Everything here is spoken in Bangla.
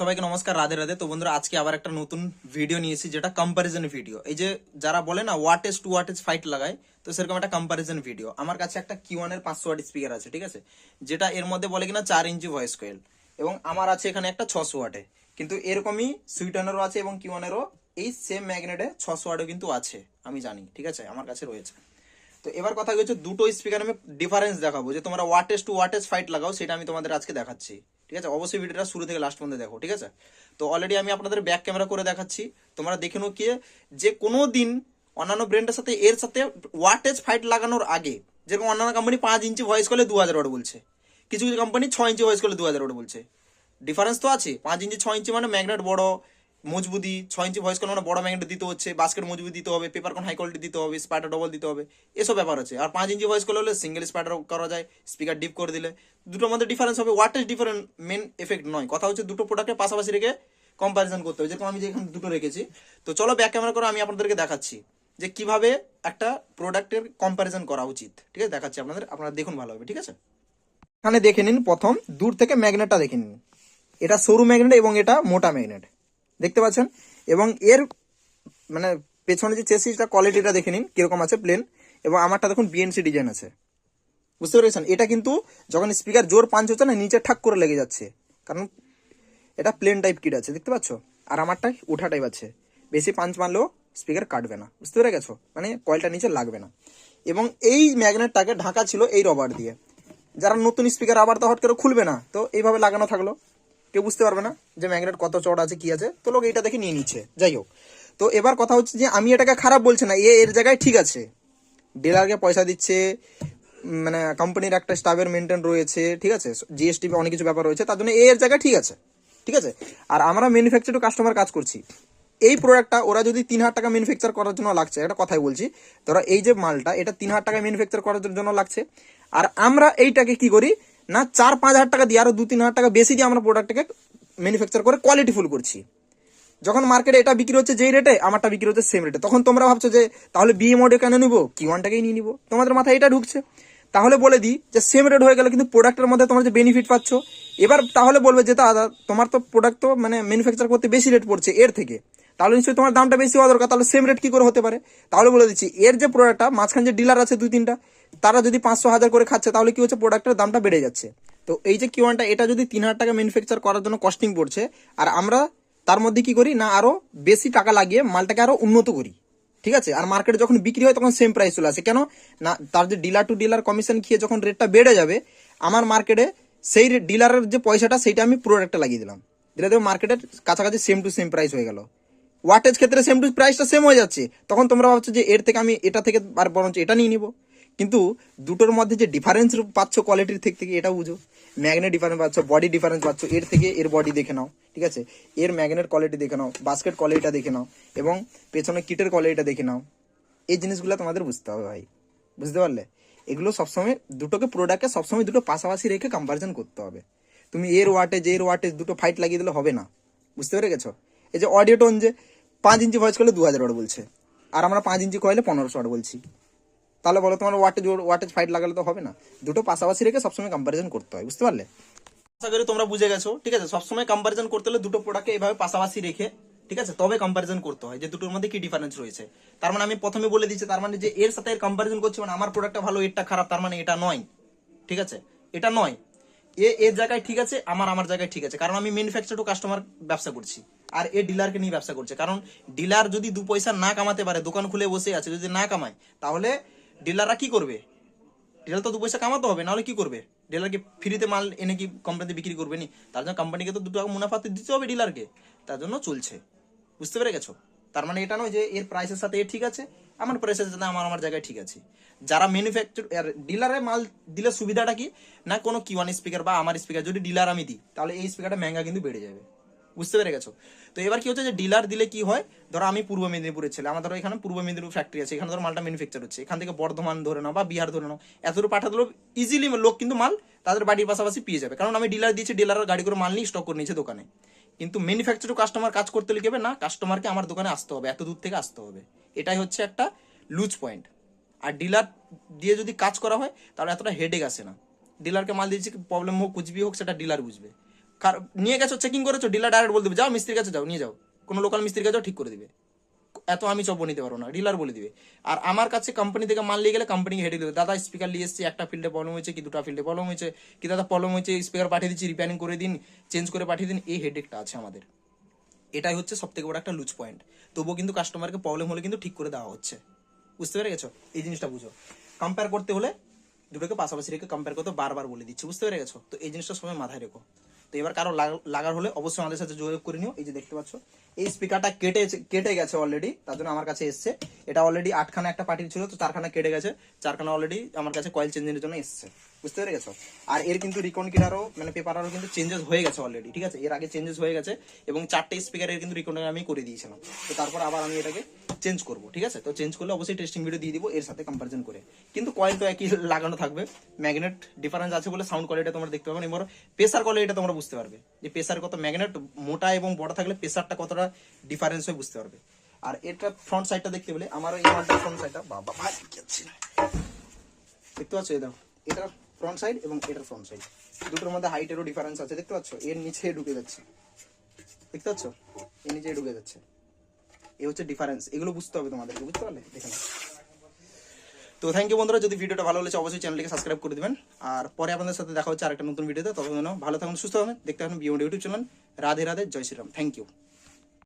সবাইকে নমস্কার, রাধে রাধে। তো বন্ধুরা, আজকে আবার একটা নতুন ভিডিও নিয়েছি যেটা কম্পারিজন ভিডিও এই যে যারা বলে না watt wattage to watt wattage fight লাগায়, তো সেরকম একটা কম্পারিজন ভিডিও আমার কাছে একটা কিউ এর পাঁচশো ওয়াট স্পিকার আছে, ঠিক আছে? যেটা এর মধ্যে বলে কিনা, চার ইঞ্চি ভয়েস কোয়েল এবং আমার আছে এখানে একটা ছশো ওয়াটে কিন্তু এরকমই সুইটনেরও আছে এবং কিউ এরও এই সেম ম্যাগনেটে ছশো ওয়াটও কিন্তু আছে, আমি জানি, ঠিক আছে? আমার কাছে রয়েছে। তো এবার কথা হচ্ছে, দুটো স্পিকার আমি ডিফারেন্স দেখাবো। যে তোমরা ওয়াটেজ টু ওয়াটেজ ফাইট লাগাও, সেটা আমি তোমাদের আজকে দেখাচ্ছি। ঠিক আছে? অবশ্যই ভিডিওটা শুরু থেকে লাস্ট পর্যন্ত দেখো, ঠিক আছে? তো অলরেডি আমি আপনাদের ব্যাক ক্যামেরা করে দেখাচ্ছি। তোমরা দেখে নো কি, যে কোনো দিন অন্যান্য ব্র্যান্ডের সাথে, এর সাথে ওয়াটেজ ফাইট লাগানোর আগে, যেরকম অন্যান্য কোম্পানি পাঁচ ইঞ্চি ভয়েস করলে দু হাজার ওয়াট বলছে, কিছু কিছু কোম্পানি ছয় ইঞ্চি ভয়েস করলে দু হাজার ওয়াট বলছে। ডিফারেন্স তো আছে, পাঁচ ইঞ্চি ছয় ইঞ্চি মানে ম্যাগনেট বড় মজবুতি ছয় ইঞ্চি ভয়েস মানে বড় ম্যাগনেট দিতে হচ্ছে বাস্কেট মজবুতি দিতে হবে পেপার কোন হাই কোয়ালিটি দিতে হবে স্পাইটার ডবল দিতে হবে, এসব ব্যাপার আছে। আর পাঁচ ইঞ্চি ভয়েস করলে হলে সিঙ্গেল স্পাইটার করা যায় স্পিকার ডিপ করে দিলে। দুটোর মধ্যে ডিফারেন্স হবে ওয়াটেজ ডিফারেন্ট মেন এফেক্ট নয়। কথা হচ্ছে দুটো প্রোডাক্টের পাশাপাশি রেখে কম্পারিজন করতে হবে, যেরকম আমি যেখানে দুটো রেখেছি। তো চলো ব্যাক ক্যামেরা করে আমি আপনাদেরকে দেখাচ্ছি যে কীভাবে একটা প্রোডাক্টের কম্পারিজন করা উচিত। ঠিক আছে? দেখাচ্ছি আপনাদের, আপনারা দেখুন ভালো হবে, ঠিক আছে? এখানে দেখে নিন প্রথম, দূর থেকে ম্যাগনেটটা দেখে নিন। এটা সরু ম্যাগনেট এবং এটা মোটা ম্যাগনেট দেখতে পাচ্ছেন? এবং এর মানে পেছনে যে চেসিসটা কোয়ালিটিটা দেখে নিন, কীরকম আছে প্লেন এবং আমারটা দেখুন বিএনসি ডিজাইন আছে। বুঝতে পেরেছেন? এটা কিন্তু যখন স্পিকার জোর পাঞ্চ হচ্ছে না, নিচে ঠাক করে লেগে যাচ্ছে। কারণ এটা প্লেন টাইপ কিট আছে, দেখতে পাচ্ছ? আর আমারটা উঠা টাইপ আছে। বেশি পাঞ্চ মারলেও স্পিকার কাটবে না। বুঝতে পেরে গেছো? মানে কয়েলটা নিচে লাগবে না। এবং এই ম্যাগনেটটাকে ঢাকা ছিল এই রবার দিয়ে। যারা নতুন স্পিকার আবার তো হট করে খুলবে না, তো এইভাবে লাগানো থাকল। কেউ বুঝতে পারবে না যে ম্যাগনেট কত চড় আছে, কি আছে। তো লোক এইটা দেখে নিয়ে নিচ্ছে। যাই হোক। তো এবার কথা হচ্ছে যে আমি এটাকে খারাপ বলছি না, এ এর জায়গায় ঠিক আছে। ডিলারকে পয়সা দিচ্ছে মানে কোম্পানির একটা স্টাফের মেনটেন রয়েছে, ঠিক আছে। জিএসটি অনেক কিছু ব্যাপার রয়েছে, তার জন্য এর জায়গায় ঠিক আছে। ঠিক আছে? আর আমরা ম্যানুফ্যাকচার কাস্টমার কাজ করছি। এই প্রোডাক্টটা ওরা যদি তিন হাজার টাকা ম্যানুফ্যাকচার করার জন্য লাগছে, একটা কথাই বলছি, ধরো এই যে মালটা, এটা তিন হাজার টাকা ম্যানুফ্যাকচার করার জন্য লাগছে। আর আমরা এইটাকে কি করি? না, চার, পাঁচ হাজার টাকা দিয়ে আরও দু, তিন হাজার টাকা বেশি দিয়ে আমরা প্রোডাক্টটাকে ম্যানুফ্যাকচার করে কোয়ালিটিফুল করছি। যখন মার্কেটে এটা বিক্রি হচ্ছে যেই রেটে আমারটা বিক্রি হচ্ছে সেম রেটে তখন তোমরা ভাবছ যে, তাহলে বিএ মোডে কেন নিবো? কি ওয়ানটাকেই নিয়ে নিবো। তোমাদের মাথায় এটা ঢুকছে। তাহলে বলে দিই যে সেম রেট হয়ে গেলে কিন্তু প্রোডাক্টের মধ্যে তোমরা যে বেনিফিট পাচ্ছ, এবার তাহলে বলবে যে, দাদা, তোমার তো প্রোডাক্ট তো মানে ম্যানুফ্যাকচার করতে বেশি রেট পড়ছে এর থেকে। তাহলে নিশ্চয়ই তোমার দামটা বেশি হওয়া দরকার, তাহলে সেম রেট কি করে হতে পারে? তাহলে বলে দিচ্ছি, এর যে প্রোডাক্টটা মাঝখানে যে ডিলার আছে দুই তিনটা, তারা যদি পাঁচশো হাজার করে খাচ্ছে, তাহলে কি হচ্ছে প্রোডাক্টের দামটা বেড়ে যাচ্ছে। তো এই যে কিউয়ানটা এটা যদি তিন হাজার টাকা ম্যানুফ্যাকচার করার জন্য কস্টিং পড়ছে, আর আমরা তার মধ্যে কি করি, না আরও বেশি টাকা লাগিয়ে মালটাকে আরও উন্নত করি, ঠিক আছে? আর মার্কেটে যখন বিক্রি হয়, তখন সেম প্রাইস চলে আসে। কেন? না, তার যে ডিলার টু ডিলার কমিশন খেয়ে যখন রেটটা বেড়ে যাবে, আমার মার্কেটে সেই ডিলারের যে পয়সাটা, সেইটা আমি প্রোডাক্টে লাগিয়ে দিলাম। দিলে দেখো মার্কেটের কাছাকাছি সেম টু সেম প্রাইস হয়ে গেল। ওয়াটেজ ক্ষেত্রে সেম টু প্রাইসটা সেম হয়ে যাচ্ছে। তখন তোমরা ভাবছ যে এর থেকে আমি এটা থেকে আর বরঞ্চ এটা নিয়ে নিবো। কিন্তু দুটোর মধ্যে যে ডিফারেন্স পাচ্ছ কোয়ালিটির থেকে থেকে এটা বুঝো। ম্যাগনেট ডিফারেন্স পাচ্ছ বডি ডিফারেন্স পাচ্ছ, এর থেকে এর বডি দেখে নাও, ঠিক আছে? এর ম্যাগনেট কোয়ালিটি দেখে নাও বাস্কেট কোয়ালিটিটা দেখে নাও, এবং পেছনে কিটের কোয়ালিটিটা দেখে নাও। এই জিনিসগুলো তোমাদের বুঝতে হবে ভাই, বুঝতে পারলে? এগুলো সবসময় দুটোকে প্রোডাক্টে সবসময় দুটো পাশাপাশি রেখে কম্পারিজন করতে হবে। তুমি এর ওয়াটেজ এর ওয়াটেজ দুটো ফাইট লাগিয়ে দিলে হবে না, বুঝতে পেরে গেছো এই যে অডিও টোন যে পাঁচ ইঞ্চি ভয়েস করলে দু হাজার ওয়াট বলছে। আর আমরা পাঁচ ইঞ্চি কয়েলে পনেরোশো ওয়াট বলছি। তাহলে বলো তোমার ওয়াটেজ ওয়াটেজ ফাইট লাগালে তো হবে না। দুটো পাশাপাশি রেখে সবসময় কম্পারিজন করতে হয়, বুঝতে পারলে? আশা করি তোমরা বুঝে গেছো, ঠিক আছে? সবসময় কম্পারিজন করতে হলে দুটো প্রোডাক্টকে এইভাবে পাশাপাশি রেখে, ঠিক আছে? তবে কম্পারিজন করতে হয় যে দুটোর মধ্যে কি ডিফারেন্স রয়েছে। তার মানে আমি প্রথমে বলে দিচ্ছি, তার মানে যে এর সাথে এর কম্পারিজন করছি মানে আমার প্রোডাক্টটা ভালো, এরটা খারাপ, তার মানে এটা নয়, ঠিক আছে? এটা নয়। এ, এর জায়গায় ঠিক আছে, আমার আমার জায়গায় ঠিক আছে। কারণ আমি ম্যানুফ্যাকচার টু কাস্টমার ব্যবসা করছি। আর এ ডিলারকে নিয়ে ব্যবসা করছে। কারণ ডিলার যদি দু পয়সা না কামাতে পারে, দোকান খুলে বসে আছে, যদি না কামায়, তাহলে ডিলাররা কি করবে? ডিলার তো দু পয়সা কামাতে হবে, নাহলে কি করবে? ডিলারকে ফ্রিতে মাল এনে কি কোম্পানিতে বিক্রি করবে নি? তার জন্য কোম্পানিকে তো দু টাকা মুনাফা দিতে হবে ডিলারকে। তার জন্য চলছে। বুঝতে পেরে গেছো? তার মানে এটা নয় যে এর প্রাইসের সাথে এ ঠিক আছে, আমার প্রাইসের সাথে আমার আমার জায়গায় ঠিক আছে। যারা ম্যানুফ্যাকচার ডিলারে মাল দিলে সুবিধাটা কি? না কোনো কি ওয়ান স্পিকার বা আমার স্পিকার যদি ডিলার আমি দিই, তাহলে এই স্পিকারটা মেঙ্গা কিন্তু বেড়ে যাবে। বুঝতে পেরে গেছো? তো এবার কি হচ্ছে যে ডিলার দিলে কি হয়? ধরো আমি পূর্ব মেদিনীপুরের ছেলে, আমার ধরো এখানে পূর্ব মেদিনীপুর ফ্যাক্টরি আছে, এখানে ধরো মালটা ম্যানুফ্যাকচার হচ্ছে। এখান থেকে বর্ধমান ধরে নাও বা বিহার ধরে নাও এতটুকু পাঠা দিলেও ইজিলি লোক কিন্তু মাল তাদের বাড়ির পাশাপাশি পেয়ে যাবে। কারণ আমি ডিলার দিয়েছি ডিলারের গাড়ি করে মাল নিয়ে স্টক করে নিয়েছে দোকানে। কিন্তু ম্যানুফ্যাকচার কাস্টমার কাজ করতে লিখবে না কাস্টমারকে আমার দোকানে আসতে হবে এত দূর থেকে আসতে হবে। এটাই হচ্ছে একটা লুজ পয়েন্ট আর ডিলার দিয়ে যদি কাজ করা হয়, তাহলে এতটা হেডেক আসে না। ডিলারকে মাল দিয়েছি প্রবলেম হোক কুচবি হোক, সেটা ডিলার বুঝবে। নিয়ে গেছো চেকিং করেছ ডিলার ডাইরেক্ট বলে দিবে, যাও মিস্ত্রির কাছে যাও, নিয়ে যাও। কোনো লোকাল মিস্ত্রির কাছে যাও ঠিক করে দিবে। এত আমি চপ নিতে পারব না ডিলার বলে দিবে। আর আমার কাছে কোম্পানি থেকে মাল নিয়ে গেলে কোম্পানি হেডে দেবে। দাদা স্পিকার নিয়ে এসেছি, একটা ফিল্ডে প্রবলেম হয়েছে, কি দুটো ফিল্ডে প্রবলেম হয়েছে, কি দাদা প্রবলেম হয়েছে স্পিকার পাঠিয়ে দিচ্ছি রিপেয়ারিং করে দিন চেঞ্জ করে পাঠিয়ে দিন, এই হেডেকটা আছে আমাদের। এটাই হচ্ছে সব থেকে বড় একটা লুজ পয়েন্ট তবুও কিন্তু কাস্টমারকে প্রবলেম হলে কিন্তু ঠিক করে দেওয়া হচ্ছে। বুঝতে পেরে গেছো? এই জিনিসটা বুঝো। কম্পেয়ার করতে হলে দুটোকে পাশাপাশি রেখে কম্পেয়ার করতে বারবার বলে দিচ্ছি। বুঝতে পেরে গেছো? তো এই জিনিসটা সবাই মাথায় রেখো। তো এবার কারও লাগ- লাগার হলে অবশ্যই আমাদের সাথে যোগাযোগ করে নিও। এই যে দেখতে পাচ্ছ, এই স্পিকারটা কেটে কেটে গেছে অলরেডি তার জন্য আমার কাছে এসছে। এটা অলরেডি আটখানা একটা পার্টি ছিল, তো চারখানা কেটে গেছে। চারখানা অলরেডি আমার কাছে কয়েল চেঞ্জের জন্য এসছে। বুঝতে পেরে গেছো? আর এর কিন্তু রিকন কিটারও মানে পেপারও কিন্তু চেঞ্জেস হয়ে গেছে অলরেডি ঠিক আছে? এর আগে চেঞ্জেস হয়ে গেছে এবং চারটে স্পিকারের কিন্তু রিকন আমি করে দিয়েছিলাম। তো তারপর আবার আমি এটাকে চেঞ্জ করব, ঠিক আছে? তো চেঞ্জ করলে অবশ্যই টেস্টিং ভিডিও দিয়ে দিব, এর সাথে কম্পারিজন করে। কিন্তু কয়েল তো একই লাগানো থাকবে ম্যাগনেট ডিফারেন্স আছে বলে সাউন্ড কোয়ালিটি তোমরা দেখতে পাবে, এবার প্রেসার কোয়ালিটিটা তোমরা বুঝতে পারবে। যে প্রেসার কত ম্যাগনেট মোটা এবং বড় থাকলে প্রেসারটা কতটা ডিফারেন্স হয় বুঝতে পারবে। আর এটা ফ্রন্ট সাইডটা দেখতে পেলে, আমার এই ফ্রন্ট সাইডটা বাবা। দেখতে পাচ্ছ? দেখো এটার ফ্রন্ট সাইড এবং এটার ফ্রন্ট সাইড দুটোর মধ্যে হাইটেরও ডিফারেন্স আছে, দেখতে পাচ্ছ? এর নিচে ঢুকে যাচ্ছে। দেখতে পাচ্ছ? এর নিচে ঢুকে যাচ্ছে। এই হচ্ছে ডিফারেন্স এগুলো বুঝতে হবে তোমাদেরকে, বুঝতে পারলে? দেখে। তো থ্যাংক ইউ বন্ধুরা, যদি ভিডিওটা ভালো হলে অবশ্যই চ্যানেলটিকে সাবস্ক্রাইব করে দেবেন। আর পরে আপনাদের সাথে দেখা হচ্ছে আরেকটা নতুন ভিডিওতে তখন ভালো থাকুন, সুস্থ হবেন দেখতে থাকুন beyond YouTube channel Radhe Radhe, Joy Shriram. Thank you